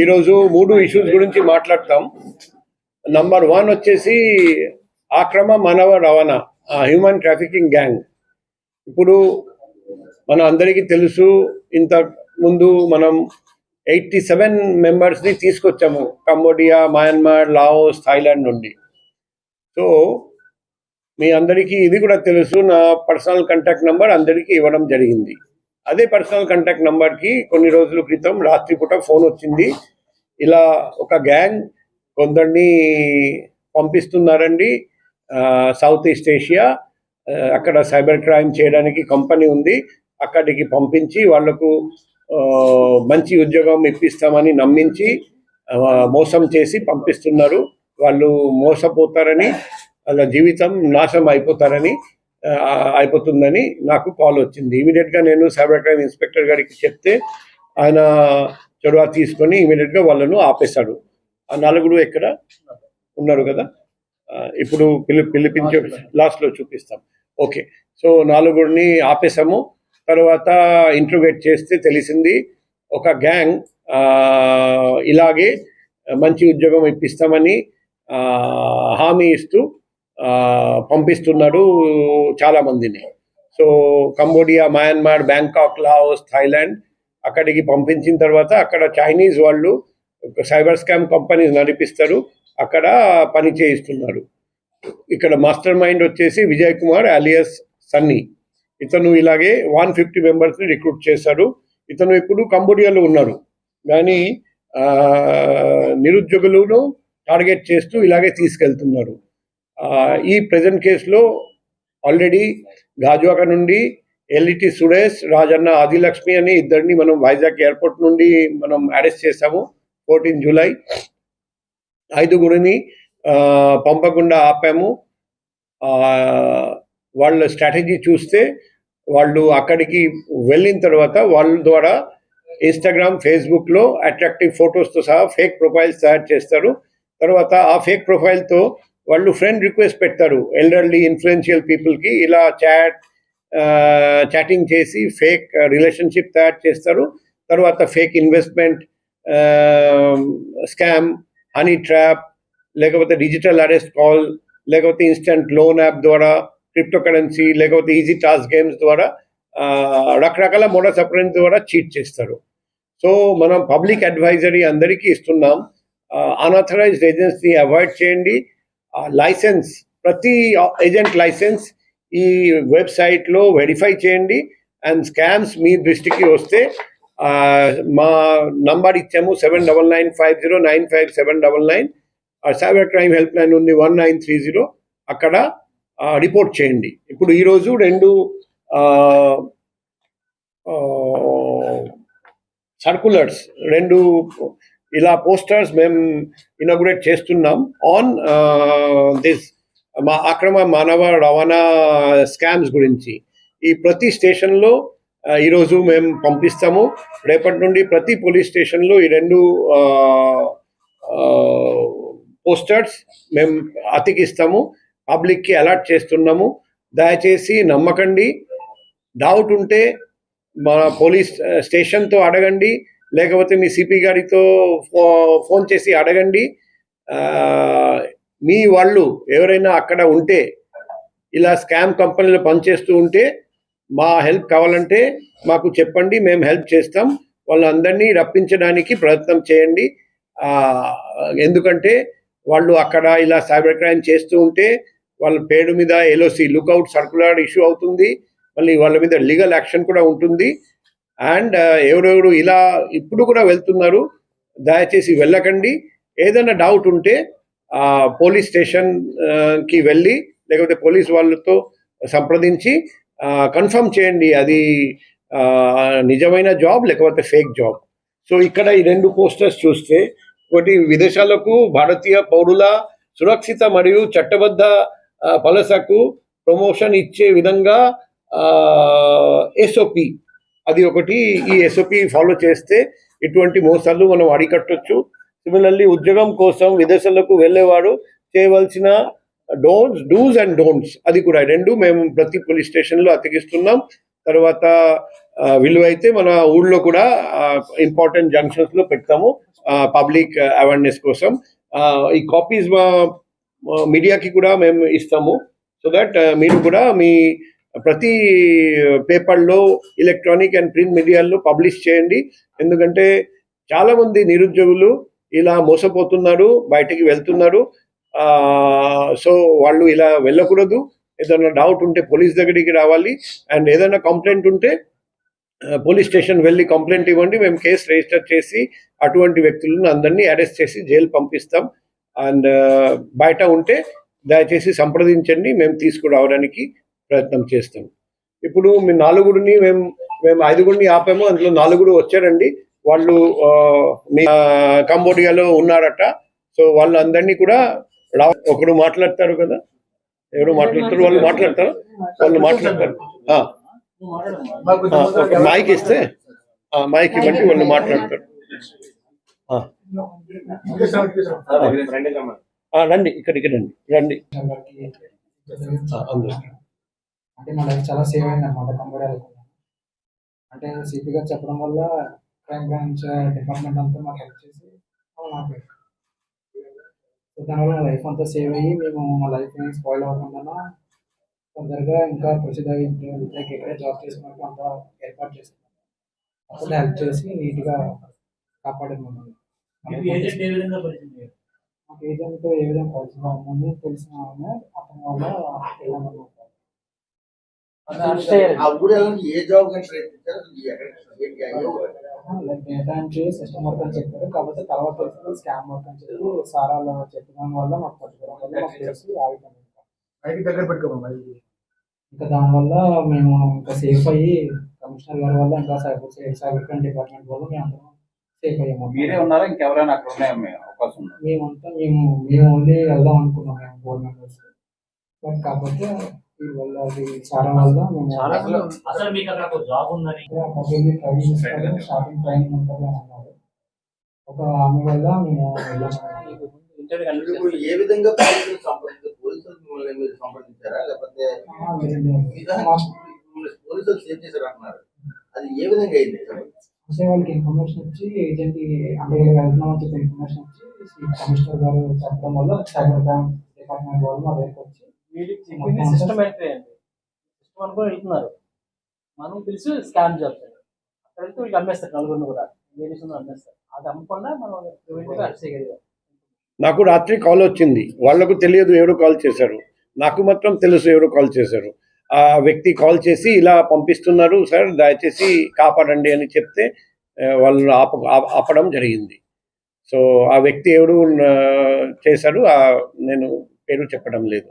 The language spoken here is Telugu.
ఈరోజు మూడు ఇష్యూస్ గురించి మాట్లాడతాం. నంబర్ వన్ వచ్చేసి ఆక్రమ మానవ రవాణా హ్యూమన్ ట్రాఫికింగ్ గ్యాంగ్ ఇప్పుడు మన అందరికీ తెలుసు ఇంత ముందు మనం ఎయిటీ సెవెన్ మెంబర్స్ని తీసుకొచ్చాము కంబోడియా మయన్మార్ లావోస్ థాయిలాండ్ నుండి. సో మీ అందరికీ ఇది కూడా తెలుసు నా పర్సనల్ కాంటాక్ట్ నంబర్ అందరికీ ఇవ్వడం జరిగింది. అదే పర్సనల్ కాంటాక్ట్ నంబర్కి కొన్ని రోజుల క్రితం రాత్రిపూట ఫోన్ వచ్చింది. ఇలా ఒక గ్యాంగ్ కొందరిని పంపిస్తున్నారండి. సౌత్ ఈస్ట్ ఏషియా అక్కడ సైబర్ క్రైమ్ చేయడానికి కంపెనీ ఉంది. అక్కడికి పంపించి వాళ్ళకు మంచి ఉద్యోగం ఇప్పిస్తామని నమ్మించి మోసం చేసి పంపిస్తున్నారు. వాళ్ళు మోసపోతారని వాళ్ళ జీవితం నాశనం అయిపోతారని అయిపోతుందని నాకు కాల్ వచ్చింది. ఇమీడియట్గా నేను సైబర్ క్రైమ్ ఇన్స్పెక్టర్ గారికి చెప్తే ఆయన చొరవ తీసుకొని ఇమీడియట్గా వాళ్ళను ఆపేశాడు. ఆ నలుగురు ఎక్కడ ఉన్నారు కదా? ఇప్పుడు పిలి పిలిపించే లాస్ట్లో. చూపిస్తాం. ఓకే. సో నాలుగురిని ఆపేసాము తర్వాత ఇంట్రోగేట్ చేస్తే తెలిసింది ఒక గ్యాంగ్ ఇలాగే మంచి ఉద్యోగం ఇప్పిస్తామని హామీ ఇస్తూ పంపిస్తున్నాడు చాలా మందిని. So Cambodia Myanmar Bangkok Laos Thailand అక్కడికి పంపించిన తర్వాత అక్కడ చైనీస్ వాళ్ళు సైబర్ స్కామ్ కంపెనీస్ నడిపిస్తారు. అక్కడ పని చేయిస్తున్నారు. ఇక్కడ మాస్టర్ మైండ్ వచ్చేసి విజయ్ కుమార్ అలియస్ సన్నీ. ఇతను ఇలాగే వన్ ఫిఫ్టీ మెంబర్స్ని రిక్రూట్ చేశాడు ఇతను ఇప్పుడు కంబోడియాలో ఉన్నారు. కానీ నిరుద్యోగులను టార్గెట్ చేస్తూ ఇలాగే తీసుకెళ్తున్నారు. ఈ ప్రజెంట్ కేసులో ఆల్రెడీ గాజువాక నుండి ఎల్ఈటి సురేష్ రాజన్న ఆదిలక్ష్మి అని ఇద్దరిని మనం వైజాగ్ ఎయిర్పోర్ట్ నుండి మనం అరెస్ట్ చేశాము ఫోర్టీన్ జూలై. ఐదుగురిని ఆ, పంపకుండా ఆపాము. ఆ, వాళ్ళ స్ట్రాటజీ చూస్తే వాళ్ళు అక్కడికి వెళ్ళిన తర్వాత వాళ్ళ ద్వారా ఇన్స్టాగ్రామ్ ఫేస్బుక్లో అట్రాక్టివ్ ఫొటోస్తో సహా ఫేక్ ప్రొఫైల్స్ తయారు చేస్తారు. తర్వాత ఆ ఫేక్ ప్రొఫైల్తో వాళ్ళు ఫ్రెండ్ రిక్వెస్ట్ పెడతారు. ఎల్డర్లీ ఇన్ఫ్లుయెన్షియల్ పీపుల్కి ఇలా చాట్ చాటింగ్ చేసి ఫేక్ రిలేషన్షిప్ తయారు చేస్తారు. తర్వాత fake investment scam honey trap లేకపోతే డిజిటల్ అరెస్ట్ కాల్ లేకపోతే ఇన్స్టంట్ లోన్ యాప్ ద్వారా క్రిప్టో కరెన్సీ లేకపోతే ఈజీ టాస్క్ గేమ్స్ ద్వారా ఆ, రకరకాల మోడల్ అప్రెన్స్ ద్వారా చీట్ చేస్తారు. సో మనం పబ్లిక్ అడ్వైజరీ అందరికీ ఇస్తున్నాం. అన్ఆథరైజ్డ్ ఏజెన్సీ అవాయిడ్ చేయండి. లైసెన్స్ ప్రతి ఏజెంట్ లైసెన్స్ ఈ వెబ్సైట్లో వెరిఫై చేయండి. అండ్ స్కామ్స్ మీ దృష్టికి వస్తే మా నంబర్ ఇచ్చాము seven double nine five zero nine five seven double nine. Cyber crime help line ఉంది వన్ నైన్ త్రీ జీరో. అక్కడ రిపోర్ట్ చేయండి. ఇప్పుడు ఈరోజు రెండు సర్కులర్స్ రెండు ఇలా పోస్టర్స్ మేము ఇనాగ్రేట్ చేస్తున్నాం. ఆన్ దిస్ uh, మా అక్రమ మానవ రవాణా స్కామ్స్ గురించి. ఈ ప్రతి స్టేషన్లో uh, ఈరోజు మేము పంపిస్తాము. రేపటి నుండి ప్రతి పోలీస్ స్టేషన్లో ఈ రెండు uh, పోస్టర్స్ మేము అతికిస్తాము. పబ్లిక్కి అలర్ట్ చేస్తున్నాము. దయచేసి నమ్మకండి. డౌట్ ఉంటే మన పోలీస్ స్టేషన్తో అడగండి. లేకపోతే మీ సిపి గారితో ఫో- ఫోన్ చేసి అడగండి. మీ వాళ్ళు ఎవరైనా అక్కడ ఉంటే ఇలా స్కామ్ కంపెనీలో పనిచేస్తూ ఉంటే మా హెల్ప్ కావాలంటే మాకు చెప్పండి మేము హెల్ప్ చేస్తాం. వాళ్ళందరినీ రప్పించడానికి ప్రయత్నం చేయండి. ఎందుకంటే వాళ్ళు అక్కడ ఇలా సైబర్ క్రైమ్ చేస్తూ ఉంటే వాళ్ళ పేరు మీద ఎల్ఓసి లుక్అవుట్ సర్కులర్ ఇష్యూ అవుతుంది. మళ్ళీ వాళ్ళ మీద లీగల్ యాక్షన్ కూడా ఉంటుంది. అండ్ ఎవరెవరు ఇలా ఇప్పుడు కూడా వెళ్తున్నారు దయచేసి వెళ్ళకండి. ఏదైనా డౌట్ ఉంటే పోలీస్ స్టేషన్కి వెళ్ళి లేకపోతే పోలీస్ వాళ్ళతో సంప్రదించి కన్ఫర్మ్ చేయండి అది నిజమైన జాబ్ లేకపోతే ఫేక్ జాబ్. సో ఇక్కడ ఈ రెండు పోస్టర్స్ చూస్తే ఒకటి విదేశాలకు భారతీయ పౌరుల సురక్షిత మరియు చట్టబద్ధ పలసకు వలసకు ప్రమోషన్ ఇచ్చే విధంగా ఎస్ఓపి అది ఒకటి ఈ ఎస్ఓపి ఫాలో చేస్తే ఇటువంటి మోసాలు మనం అరికట్టొచ్చు. సిమిలర్లీ ఉద్యోగం కోసం విదేశాలకు వెళ్ళేవాడు చేయవలసిన డోన్స్ డూస్ అండ్ డోంట్స్ అది కూడా రెండు మేము ప్రతి పోలీస్ స్టేషన్లో అతికిస్తున్నాం. తర్వాత విలువైతే మన ఊళ్ళో కూడా ఇంపార్టెంట్ జంక్షన్స్లో పెడతాము పబ్లిక్ అవేర్నెస్ కోసం. ఈ కాపీస్ మీడియాకి కూడా మేము ఇస్తాము. సో దట్ మీరు కూడా మీ ప్రతి పేపర్లో ఎలక్ట్రానిక్ అండ్ ప్రింట్ మీడియాల్లో పబ్లిష్ చేయండి. ఎందుకంటే చాలా మంది నిరుద్యోగులు ఇలా మోసపోతున్నారు బయటికి వెళ్తున్నారు. ఆ, సో వాళ్ళు ఇలా వెళ్ళకూడదు. ఏదైనా డౌట్ ఉంటే పోలీస్ దగ్గరికి రావాలి. అండ్ ఏదైనా కంప్లైంట్ ఉంటే పోలీస్ స్టేషన్ వెళ్ళి కంప్లైంట్ ఇవ్వండి. మేము కేసు రిజిస్టర్ చేసి అటువంటి వ్యక్తులను అందరినీ అరెస్ట్ చేసి జైలు పంపిస్తాం. అండ్ బయట ఉంటే దయచేసి సంప్రదించండి. మేము తీసుకురావడానికి ప్రయత్నం చేస్తాం. ఇప్పుడు మీ నాలుగుడిని మేము మేము ఐదుగురిని ఆపాము అందులో నాలుగుడు వచ్చారండి. వాళ్ళు మీ కంబోడియాలో ఉన్నారట. సో వాళ్ళందరినీ కూడా ఒకడు ఒకరు మాట్లాడతారు కదా? ఎవరు మాట్లాడతారు? వాళ్ళు మాట్లాడతారు? వాళ్ళు మాట్లాడతారు. మైక్ ఇస్తే మైక్ ఇవ్వండి వాళ్ళు మాట్లాడతారు. రండి ఇక్కడికి రండి. రండి. అందరికి అంటే మా లైఫ్ చాలా సేవ్ అయింది అనమాట కంబోడియాలో అంటే సిపి గారు చెప్పడం వల్ల క్రైమ్ బ్రాంచ్ డిపార్ట్మెంట్ అంతా మాకు హెల్ప్ చేసి. సో దానివల్ల మా లైఫ్ అంతా సేవ్ అయ్యి మేము మా లైఫ్ ఏం స్పాయిల్ అవ్వకుండా తొందరగా ఇంకా ప్రసిద్ధ విద్యకి ఎక్కడ జాబ్ చేసుకున్నట్టు అంతా ఏర్పాటు చేస్తాం అప్పుడు హెల్ప్ చేసి నీట్గా కాపాడింది మమ్మల్ని మీకు ఏజెంట్ ఏ విధంగా ముందు తెలిసిన ఆమె అతని వల్ల వెళ్ళామన్నమాట. ఆ ఊరేళ్ళకి ఏ జాబ్ కానీ ప్రయత్నించారు డేటా సిస్టమ్ వర్క్ అని చెప్పారు. కాకపోతే తర్వాత స్కామ్ వర్క్ అని చెప్పి సారాలు చెప్పడం వల్ల మాకు పట్టుకోవడం వల్ల మాకు తెలిసి ఆగిపోయింది ఇంకా. దగ్గర దానివల్ల మేము ఇంకా సేఫ్ అయ్యి కమిషనర్ గారి వల్ల ఇంకా సైబర్ సైబర్ క్రైమ్ డిపార్ట్మెంట్ వల్ల మేము అందరం సేఫ్ అయ్యాము మీరే ఉన్నారా? ఇంకెవరైనా అక్కడ ఉన్నాయా? అవకాశం మేమంతా మేము మేము ఓన్లీ వెళ్దాం అనుకున్నాం మేము ఫోర్ మెంబర్స్ బట్ కాకపోతే వల్ల అది సారా వల్ల మేము చాలా అసలు మీకు అక్కడ ఒక జాబ్ ఉందని? అక్కడికి ట్రైనింగ్ ఇస్తారు స్టార్టింగ్ ట్రైనింగ్ ఉంటుంది అని అన్నారు. ఒక ఆమె వల్ల మేము ఏ విధంగా పోలీసులు సంప్రదించారు పోలీసులు మిమ్మల్ని మీరు సంప్రదించారా? లేకపోతే పోలీసులు సేవ్ చేశారు అంటున్నారు అది ఏ విధంగా అయింది? చెప్పండి. అంటే వాళ్ళకి ఇన్ఫర్మేషన్ ఇచ్చి ఏజెంట్ అంటే ఇలా వెళ్తున్నాం అని చెప్పి ఇన్ఫర్మేషన్ ఇచ్చి కమిషనర్ గారు చెప్పడం వల్ల సైబర్ క్రైమ్ డిపార్ట్మెంట్ వాళ్ళు మా దగ్గరకు వచ్చి చెప్పింది సిస్టమ్ ఎంట్రీ అండి. సిస్టమ్ అనుకుని వెళ్తున్నారు మనం తెలిసి స్కామ్ చేస్తారు అక్కడ వెళ్తే వీళ్ళు అమ్మేస్తారు నలుగురిని కూడా. లేడీస్ అమ్మేస్తారు. అది అమ్మకుండా మనం ప్రివెంట్గా అరెస్ట్ చేయగలిగాం. నాకు రాత్రి కాల్ వచ్చింది. వాళ్ళకు తెలియదు ఎవరు కాల్ చేశారు. నాకు మాత్రం తెలుసు ఎవరు కాల్ చేశారు. ఆ వ్యక్తి కాల్ చేసి ఇలా పంపిస్తున్నారు సార్ దయచేసి కాపాడండి అని చెప్తే వాళ్ళు ఆప ఆప- ఆపడం జరిగింది. సో ఆ వ్యక్తి ఎవరు చేశారు ఆ, నేను పేరు చెప్పడం లేదు.